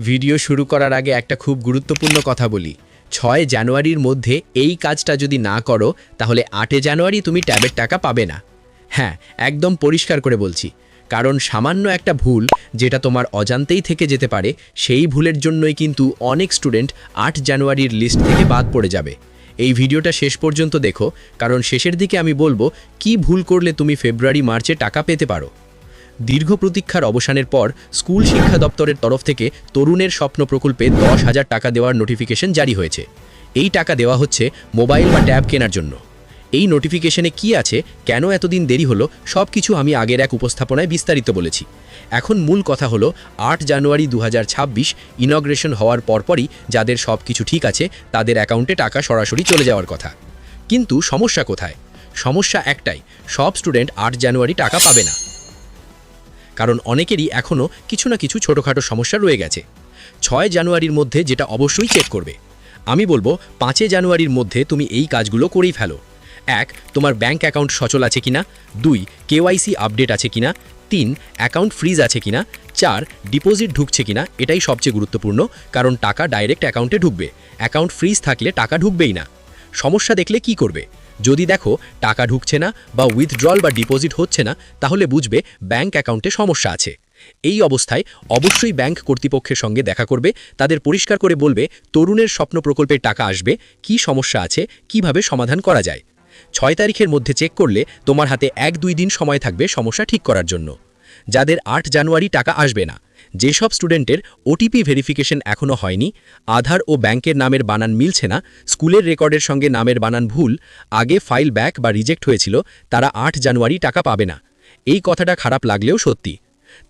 Video শুরু করার আগে একটা খুব গুরুত্বপূর্ণ কথা বলি। ছয় জানুয়ারির মধ্যে এই কাজটা যদি না করো, তাহলে আটে জানুয়ারি তুমি ট্যাবের টাকা পাবে না। হ্যাঁ একদম পরিষ্কার করে বলছি। কারণ সামান্য একটা ভুল যেটা তোমার অজান্তেই থেকে যেতে পারে, সেই ভুলের জন্যই কিন্তু অনেক স্টুডেন্ট আট জানুয়ারির লিস্ট থেকে বাদ পড়ে যাবে। এই ভিডিওটা শেষ পর্যন্ত দেখো, কারণ শেষের দিকে আমি বলব, কি ভুল করলে তুমি ফেব্রুয়ারি, মার্চে টাকা পেতে পারো? দীর্ঘ প্রতীক্ষার অবসানের পর স্কুল শিক্ষা দপ্তরের তরফ থেকে তরুণের স্বপ্ন প্রকল্পে দশ হাজার টাকা দেওয়ার নোটিফিকেশন জারি হয়েছে। এই টাকা দেওয়া হচ্ছে মোবাইল বা ট্যাব কেনার জন্য। এই নোটিফিকেশনে কি আছে, কেন এতদিন দেরি হলো সব কিছু আমি আগের এক উপস্থাপনায় বিস্তারিত বলেছি। এখন মূল কথা হলো, আট জানুয়ারি দু হাজার ছাব্বিশ ইনগ্রেশন হওয়ার পরপরই যাদের সব কিছু ঠিক আছে, তাদের অ্যাকাউন্টে টাকা সরাসরি চলে যাওয়ার কথা। কিন্তু সমস্যা কোথায়? সমস্যা একটাই, সব স্টুডেন্ট আট জানুয়ারি টাকা পাবে না। কারণ অনেকেরই এখনও কিছু না কিছু ছোটোখাটো সমস্যা রয়ে গেছে। ছয় জানুয়ারির মধ্যে যেটা অবশ্যই চেক করবে। আমি বলব, পাঁচে জানুয়ারির মধ্যে তুমি এই কাজগুলো করেই ফেলো। এক, তোমার ব্যাংক অ্যাকাউন্ট সচল আছে কিনা? দুই কেওয়াইসি আপডেট আছে কিনা? তিন অ্যাকাউন্ট ফ্রিজ আছে কিনা? চার ডিপোজিট ঢুকছে কিনা? এটাই সবচেয়ে গুরুত্বপূর্ণ, কারণ টাকা ডাইরেক্ট অ্যাকাউন্টে ঢুকবে। অ্যাকাউন্ট ফ্রিজ থাকলে টাকা ঢুকবেই না। সমস্যা দেখলে কি করবে? যদি দেখো টাকা ঢুকছে না বা উইথড্রল বা ডিপোজিট হচ্ছে না, তাহলে বুঝবে ব্যাংক অ্যাকাউন্টে সমস্যা আছে। এই অবস্থায় অবশ্যই ব্যাংক কর্তৃপক্ষের সঙ্গে দেখা করবে, তাদের পরিষ্কার করে বলবে তরুণের স্বপ্ন প্রকল্পের টাকা আসবে, কি সমস্যা আছে, কীভাবে সমাধান করা যায়। ছয় তারিখের মধ্যে চেক করলে তোমার হাতে এক দুই দিন সময় থাকবে সমস্যা ঠিক করার জন্য। যাদের আট জানুয়ারি টাকা আসবে না। যেসব স্টুডেন্টের ওটিপি ভেরিফিকেশন এখনও হয়নি, আধার ও ব্যাংকের নামের বানান মিলছে না, স্কুলের রেকর্ডের সঙ্গে নামের বানান ভুল, আগে ফাইল ব্যাক বা রিজেক্ট হয়েছিল, তারা আট জানুয়ারি টাকা পাবে না। এই কথাটা খারাপ লাগলেও সত্যি।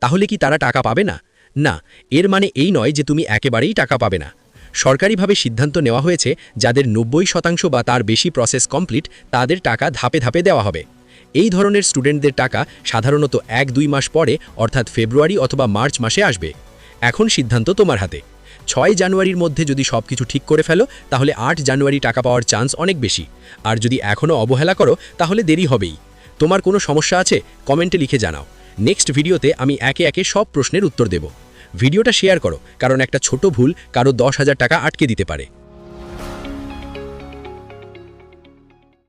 তাহলে কি তারা টাকা পাবে না? না, এর মানে এই নয় যে তুমি একেবারেই টাকা পাবে না। সরকারিভাবে সিদ্ধান্ত নেওয়া হয়েছে, যাদের নব্বই শতাংশ বা তার বেশি প্রসেস কমপ্লিট তাদের টাকা ধাপে ধাপে দেওয়া হবে। এই ধরনের স্টুডেন্টদের টাকা সাধারণত এক দুই মাস পরে, অর্থাৎ ফেব্রুয়ারি অথবা মার্চ মাসে আসবে। এখন সিদ্ধান্ত তোমার হাতে। ছয় জানুয়ারির মধ্যে যদি সব কিছু ঠিক করে ফেলো, তাহলে আট জানুয়ারি টাকা পাওয়ার চান্স অনেক বেশি। আর যদি এখনও অবহেলা করো, তাহলে দেরি হবেই। তোমার কোনো সমস্যা আছে, কমেন্টে লিখে জানাও। নেক্সট ভিডিওতে আমি একে একে সব প্রশ্নের উত্তর দেব। ভিডিওটা শেয়ার করো, কারণ একটা ছোট ভুল কারও দশ হাজার টাকা আটকে দিতে পারে।